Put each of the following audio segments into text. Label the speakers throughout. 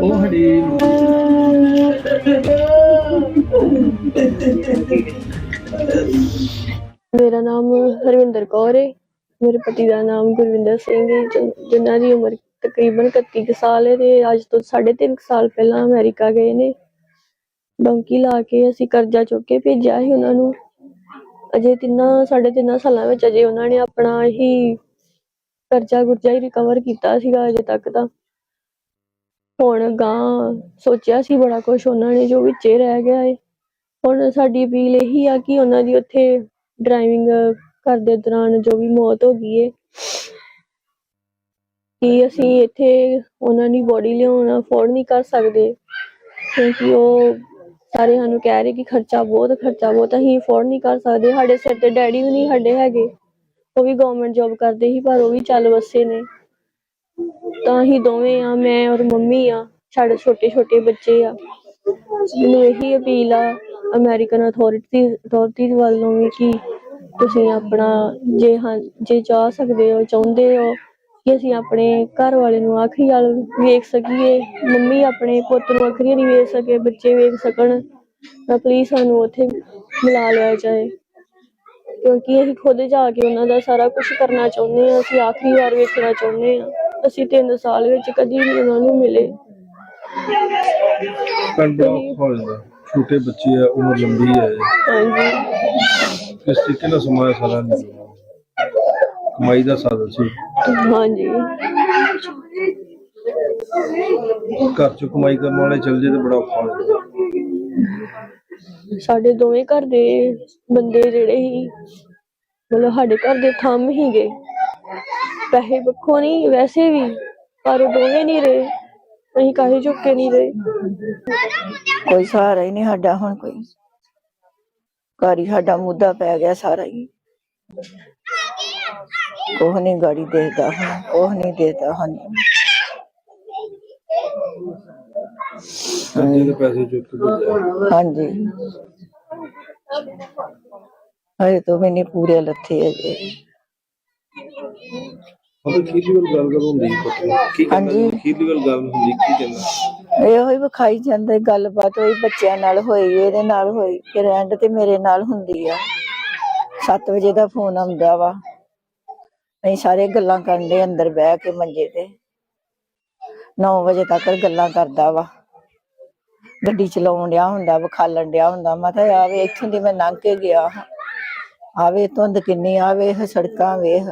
Speaker 1: ਉਹ ਹੜੀ
Speaker 2: ਮੇਰਾ ਨਾਮ ਹਰਵਿੰਦਰ ਕੌਰ ਹੈ ਮੇਰੇ ਪਤੀ ਦਾ ਨਾਮ ਗੁਰਵਿੰਦਰ ਸਿੰਘ ਹੈ ਜਿ- ਜਿਨ੍ਹਾਂ ਦੀ ਉਮਰ ਤਕਰੀਬਨ 31 ਕੁ ਸਾਲ ਹੈ ਤੇ ਅੱਜ ਤੋਂ 3.5 ਸਾਲ ਪਹਿਲਾਂ ਅਮਰੀਕਾ ਗਏ ਨੇ। ਡੋਂਕੀ ਲਾ ਕੇ ਅਸੀਂ ਕਰਜ਼ਾ ਚੁੱਕ ਕੇ ਭੇਜਿਆ ਸੀ ਉਹਨਾਂ ਨੂੰ। ਅਜੇ ਤਿੰਨਾਂ, ਸਾਢੇ ਤਿੰਨਾਂ ਸਾਲਾਂ ਵਿੱਚ ਅਜੇ ਉਹਨਾਂ ਨੇ ਆਪਣਾ ਹੀ ਕਰਜ਼ਾ ਗੁਰਜ਼ਾ ਹੀ ਰਿਕਵਰ ਕੀਤਾ ਸੀਗਾ ਅਜੇ ਤੱਕ ਤਾਂ। ਹੁਣ ਗਾਂ ਸੋਚਿਆ ਸੀ ਬੜਾ ਕੁਝ ਉਹਨਾਂ ਨੇ ਜੋ ਵਿੱਚੇ ਰਹਿ ਗਿਆ ਹੈ ਹੁਣ ਸਾਡੀ ਅਪੀਲ ਇਹੀ ਆ ਕਿ ਉਹਨਾਂ ਦੀ ਉੱਥੇ ਡਰਾਈਵਿੰਗ ਕਰਦੇ ਦੌਰਾਨ ਜੋ ਵੀ ਮੌਤ ਹੋ ਗਈ ਏ, ਕਿ ਅਸੀਂ ਇੱਥੇ ਉਹਨਾਂ ਦੀ ਬੋਡੀ ਲਿਆਉਣਾ ਅਫੋਰਡ ਨਹੀਂ ਕਰ ਸਕਦੇ। ਕਿਉਂਕਿ ਉਹ ਸਾਰੇ ਸਾਨੂੰ ਕਹਿ ਰਹੇ ਕਿ ਖਰਚਾ ਬਹੁਤ ਖਰਚਾ ਬਹੁਤ, ਅਸੀਂ ਅਫੋਰਡ ਨਹੀਂ ਕਰ ਸਕਦੇ। ਸਾਡੇ ਸਿਰ ਤੇ ਡੈਡੀ ਵੀ ਨਹੀਂ, ਸਾਡੇ ਹੈਗੇ। ਉਹ ਵੀ ਗਵਰਨਮੈਂਟ ਜੌਬ ਕਰਦੇ ਸੀ, ਪਰ ਉਹ ਵੀ ਚੱਲ ਵਸੇ ਨੇ। ਤਾਂ ਹੀ ਦੋਵੇਂ ਆ, ਮੈਂ ਔਰ ਮੰਮੀ ਆ, ਸਾਡੇ ਛੋਟੇ ਛੋਟੇ ਬੱਚੇ ਆ। ਮੈਨੂੰ ਇਹੀ ਅਪੀਲ ਆ ਅਮਰੀਕਨ ਅਥਾਰਟੀ ਅਥਾਰਟੀ ਵੱਲੋਂ ਵੀ ਕਿ ਤੁਸੀਂ ਆਪਣਾ ਜੇ ਹਾਂ, ਜੇ ਚਾਹ ਸਕਦੇ ਹੋ, ਚਾਹੁੰਦੇ ਹੋ ਕਿ ਅਸੀਂ ਆਪਣੇ ਘਰ ਵਾਲੇ ਨੂੰ ਆਖਰੀ ਵਾਲ ਵੇਖ ਸਕੀਏ, ਮੰਮੀ ਆਪਣੇ ਪੁੱਤ ਨੂੰ ਆਖਰੀ ਨਹੀਂ ਵੇਖ ਸਕੇ, ਬੱਚੇ ਵੇਖ ਸਕਣ, ਤਾਂ ਪਲੀਜ਼ ਸਾਨੂੰ ਉੱਥੇ ਮਿਲਾ ਲਿਆ ਜਾਏ। ਕਿਉਂਕਿ ਅਸੀਂ ਖੁਦ ਜਾ ਕੇ ਉਹਨਾਂ ਦਾ ਸਾਰਾ ਕੁਝ ਕਰਨਾ ਚਾਹੁੰਦੇ ਹਾਂ ਅਸੀਂ ਆਖਰੀ ਵਾਰ ਵੇਖਣਾ ਚਾਹੁੰਦੇ ਹਾਂ। ਅਸੀਂ ਤਿੰਨ ਸਾਲ ਵਿੱਚ ਕਦੀ ਵੀ ਉਹਨਾਂ ਨੂੰ ਮਿਲੇ।
Speaker 1: ਹੋ ਜਾਂਦਾ ਛੋਟੇ ਬੱਚੇ ਆ ਉਮਰ ਲੰਬੀ ਹੈ।
Speaker 2: ਹਾਂਜੀ।
Speaker 1: ਕਿਸ ਤਰੀਕੇ ਨਾਲ ਸਮਾਂ ਸਾਰਾ ਨਿਕਲਣਾ ਕਮਾਈ ਦਾ ਸਾਧਨ ਸੀ।
Speaker 2: ਹਾਂਜੀ।
Speaker 1: ਘਰ ਚ ਕਮਾਈ ਕਰਨ ਵਾਲੇ ਚੱਲ ਜੇ ਤੇ ਬੜਾ ਔਖਾ ਹੋ ਜਾਂਦਾ।
Speaker 2: ਸਾਡੇ ਦੋਵੇਂ ਘਰ ਦੇ ਬੰਦੇ ਜਿਹੜੇ ਸੀ, ਮਤਲਬ ਸਾਡੇ ਘਰ ਦੇ ਥੰਮ ਹੀ ਗਏ ਪੈਸੇ ਪੱਖੋਂ ਨਹੀਂ, ਵੈਸੇ ਵੀ, ਪਰ ਉਹ ਦੋਵੇਂ ਨਹੀਂ ਰਹੇ। ਅਸੀਂ ਕਾਹੇ ਝੁੱਕੇ ਨਹੀਂ ਰਹੇ।
Speaker 3: ਕੋਈ ਸਹਾਰਾ ਹੀ ਨਹੀਂ ਸਾਡਾ ਹੁਣ ਕੋਈ। ਘਰ ਹੀ ਸਾਡਾ ਮੁੱਦਾ ਪੈ ਗਿਆ ਸਾਰਾ ਹੀ। ਕੋਹ ਨਹੀਂ ਗਾੜੀ ਦੇਖਦਾ ਹੁਣ ਕੋਹ ਨਹੀਂ ਦੇਦਾ ਹੁਣ।
Speaker 1: ਕਰਜ਼ੇ ਦੇ ਪੈਸੇ ਚੁੱਕ ਕੇ ਭੇਜਿਆ।
Speaker 3: ਹਾਂਜੀ। ਹਏ ਤੋਂ ਮੈਨੇ ਪੂਰੇ ਲੱਥੇ ਹੈਗੇ।
Speaker 1: ਹੁਣ ਖੀਰਲੀ ਵੱਲ ਗੱਲ ਕਰ ਹੁੰਦੀ ਪਤਾ ਕੀ ਕਹਿੰਦਾ
Speaker 3: ਹਾਂਜੀ।
Speaker 1: ਖੀਰਲੀ ਵੱਲ ਗੱਲ ਹੁੰਦੀ ਕੀ ਕਹਿੰਦਾ?
Speaker 3: ਇਹੋ ਹੀ ਵਿਖਾਈ ਜਾਂਦਾ ਗੱਲਬਾਤ ਹੋਈ ਬੱਚਿਆਂ ਨਾਲ ਹੋਈ ਇਹਦੇ ਨਾਲ ਹੋਈ ਫਿਰ ਐਂਡ ਤੇ ਮੇਰੇ ਨਾਲ ਹੁੰਦੀ ਆ। 7 ਵਜੇ ਦਾ ਫੋਨ ਆਉਂਦਾ ਵਾ। ਅਸੀਂ ਸਾਰੇ ਗੱਲਾਂ ਕਰਨ ਦੇ ਅੰਦਰ ਬਹਿ ਕੇ ਮੰਜੇ ਤੇ। 9 ਵਜੇ ਤੱਕ ਗੱਲਾਂ ਕਰਦਾ ਵਾ। ਗੱਡੀ ਚਲਾਉਣ ਡਿਆ ਹੁੰਦਾ, ਵਿਖਾਲਣ ਡਿਆ ਹੁੰਦਾ। ਮੈਂ ਕਿਹਾ ਆਵੇ ਇੱਥੋਂ ਦੀ ਮੈਂ ਲੰਘ ਕੇ ਗਿਆ ਆਵੇ ਧੁੰਦ ਕਿੰਨੀ ਆਵੇ ਸੜਕਾਂ ਵੇਖ।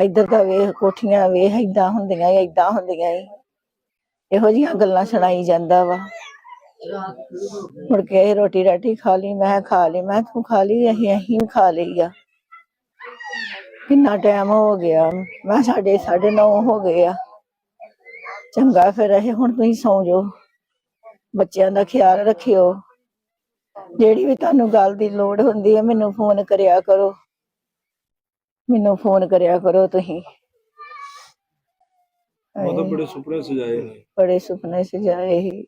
Speaker 3: ਇੱਧਰ ਦਾ ਵੇਖ, ਕੋਠੀਆਂ ਵੇਖ, ਏਦਾਂ ਹੁੰਦੀਆਂ ਈ ਏਦਾਂ ਹੁੰਦੀਆਂ ਇਹੋ ਜਿਹੀਆਂ ਗੱਲਾਂ ਸੁਣਾਈ ਜਾਂਦਾ ਵਾ। ਮੁੜ ਕੇ ਇਹ ਰੋਟੀ ਰਾਟੀ ਖਾ ਲਈ, ਮੈਂ ਖਾ ਲਈ। ਮੈਂ ਤੂੰ ਖਾ ਲਈ, ਅਸੀਂ ਅਸੀਂ ਖਾ ਲਈ ਆ। ਕਿੰਨਾ ਟਾਈਮ ਹੋ ਗਿਆ। ਮੈਂ ਸਾਡੇ 9:30 ਹੋ ਗਏ ਆ। ਚੰਗਾ, ਫਿਰ ਇਹ ਹੁਣ ਤੁਸੀਂ ਸੌਂ ਜਾਓ। ਬੱਚਿਆਂ ਦਾ ਖਿਆਲ ਰੱਖਿਓ। ਜਿਹੜੀ ਵੀ ਤੁਹਾਨੂੰ ਗੱਲ ਦੀ ਲੋੜ ਹੁੰਦੀ ਹੈ ਮੈਨੂੰ ਫੋਨ ਕਰਿਆ ਕਰੋ। ਮੈਨੂੰ ਫੋਨ ਕਰਿਆ ਕਰੋ ਤੁਸੀਂ।
Speaker 1: ਬੜੇ ਸੁਪਨੇ ਸਜਾਏ ਨੇ।
Speaker 3: ਬੜੇ ਸੁਪਨੇ ਸਜਾਏ ਸੀ।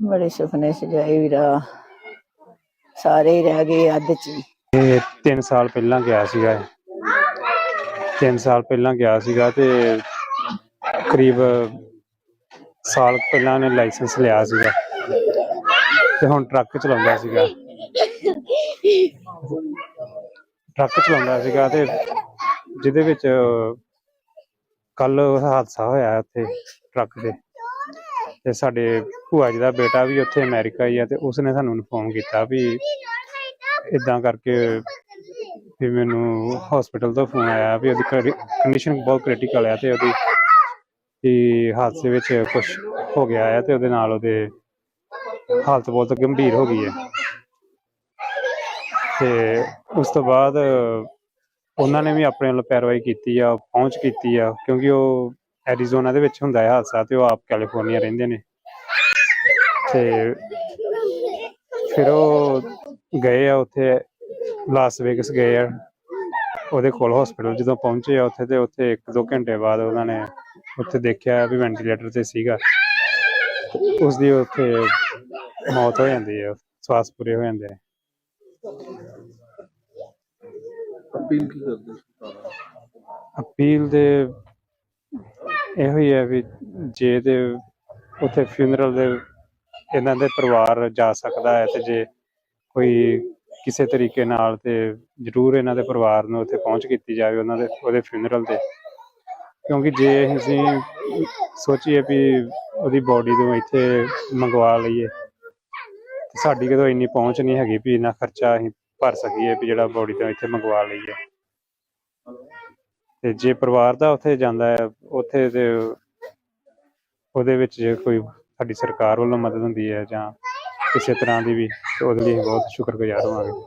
Speaker 3: ਬੜੇ ਸੁਪਨੇ ਸਜਾਏ ਵੀਰਾ। ਸਾਰੇ ਹੀ ਰਹਿ ਗਏ ਅੱਧ ਚ ਹੀ।
Speaker 4: ਇਹ 3 ਸਾਲ ਪਹਿਲਾਂ ਗਿਆ ਸੀਗਾ 3 ਸਾਲ ਪਹਿਲਾਂ ਗਿਆ ਸੀਗਾ ਤੇ ਕਰੀਬ ਸਾਲ ਪਹਿਲਾਂ ਨੇ ਲਾਇਸੈਂਸ ਲਿਆ ਸੀਗਾ ਤੇ ਹੁਣ ਟਰੱਕ ਚਲਾਉਂਦਾ ਸੀਗਾ। ਟਰੱਕ ਚਲਾਉਂਦਾ ਸੀਗਾ ਤੇ ਜਿਹਦੇ ਵਿੱਚ ਕੱਲ ਹਾਦਸਾ ਹੋਇਆ ਉੱਥੇ ਟਰੱਕ ਦੇ ਤੇ ਸਾਡੇ ਭੂਆ ਜੀ ਦਾ ਬੇਟਾ ਵੀ ਉੱਥੇ ਅਮਰੀਕਾ ਹੀ ਆ ਤੇ ਉਸਨੇ ਸਾਨੂੰ ਇਨਫੋਰਮ ਕੀਤਾ ਵੀ ਇਦਾਂ ਕਰਕੇ ਵੀ ਮੈਨੂੰ ਹਸਪੀਟਲ ਤੋਂ ਫੋਨ ਆਇਆ ਵੀ ਉਹਦੀ ਕੰਡੀਸ਼ਨ ਬਹੁਤ ਕ੍ਰਿਟੀਕਲ ਆ ਤੇ ਉਹਦੀ ਵੀ ਹਾਦਸੇ ਵਿੱਚ ਕੁਝ ਹੋ ਗਿਆ ਹੈ ਤੇ ਉਹਦੇ ਨਾਲ ਉਹਦੇ ਹਾਲਤ ਬਹੁਤ ਗੰਭੀਰ ਹੋ ਗਈ ਹੈ। ਤੇ ਉਸ ਤੋਂ ਬਾਅਦ ਉਹਨਾਂ ਨੇ ਵੀ ਆਪਣੇ ਵੱਲੋਂ ਪੈਰਵਾਈ ਕੀਤੀ ਆ, ਪਹੁੰਚ ਕੀਤੀ ਆ, ਕਿਉਂਕਿ ਉਹ ਐਰੀਜ਼ੋਨਾ ਦੇ ਵਿੱਚ ਹੁੰਦਾ ਹੈ ਹਾਦਸਾ ਤੇ ਉਹ ਆਪ ਕੈਲੀਫੋਰਨੀਆ ਰਹਿੰਦੇ ਨੇ। ਤੇ ਫਿਰ ਉਹ ਗਏ ਆ, ਉੱਥੇ ਲਾਸ ਵੇਗਸ ਗਏ ਆ। ਉਹਦੇ ਕੋਲ ਹਸਪੀਟਲ ਜਦੋਂ ਪਹੁੰਚੇ ਆ ਉੱਥੇ ਤੇ ਉੱਥੇ 1-2 ਘੰਟੇ ਬਾਅਦ ਉਹਨਾਂ ਨੇ ਉੱਥੇ ਦੇਖਿਆ ਵੀ ਵੈਂਟੀਲੇਟਰ ਤੇ ਸੀਗਾ। ਉਸ ਦੀ ਉੱਥੇ ਮੌਤ ਹੋ ਜਾਂਦੀ ਹੈ ਸਵਾਸ ਪੂਰੇ ਹੋ ਜਾਂਦੇ ਨੇ।
Speaker 1: ਅਪੀਲ ਕੀ ਕਰਦੇ
Speaker 4: ਅਪੀਲ ਦੇ ਇਹੋ ਹੀ ਹੈ ਵੀ ਜੇ ਤੇ ਉੱਥੇ ਫਿਊਨਰਲ ਦੇ ਇਹਨਾਂ ਦੇ ਪਰਿਵਾਰ ਜਾ ਸਕਦਾ ਹੈ ਤੇ ਜੇ ਕੋਈ ਕਿਸੇ ਤਰੀਕੇ ਨਾਲ ਤੇ ਜ਼ਰੂਰ ਇਹਨਾਂ ਦੇ ਪਰਿਵਾਰ ਨੂੰ ਉੱਥੇ ਪਹੁੰਚ ਕੀਤੀ ਜਾਵੇ ਉਹਨਾਂ ਦੇ, ਉਹਦੇ ਫਿਊਨਰਲ ਤੇ। ਕਿਉਂਕਿ ਜੇ ਅਸੀਂ ਸੋਚੀਏ ਵੀ ਉਹਦੀ ਬੋਡੀ ਨੂੰ ਇੱਥੇ ਮੰਗਵਾ ਲਈਏ ਸਾਡੀ ਕਿਤੇ ਇੰਨੀ ਪਹੁੰਚ ਨਹੀਂ ਹੈਗੀ ਵੀ ਇੰਨਾ ਖਰਚਾ ਅਸੀਂ ਭਰ ਸਕੀਏ ਵੀ ਜਿਹੜਾ ਬੋਡੀ ਤੋਂ ਇੱਥੇ ਮੰਗਵਾ ਲਈਏ। ਤੇ ਜੇ ਪਰਿਵਾਰ ਦਾ ਉੱਥੇ ਜਾਂਦਾ ਹੈ, ਉੱਥੇ ਤੇ ਉਹਦੇ ਵਿੱਚ ਜੇ ਕੋਈ ਸਾਡੀ ਸਰਕਾਰ ਵੱਲੋਂ ਮਦਦ ਹੁੰਦੀ ਹੈ ਜਾਂ ਕਿਸੇ ਤਰ੍ਹਾਂ ਦੀ ਵੀ ਤੇ ਉਹਦੇ ਲਈ ਬਹੁਤ ਸ਼ੁਕਰਗੁਜ਼ਾਰ ਹੋਵਾਂਗੇ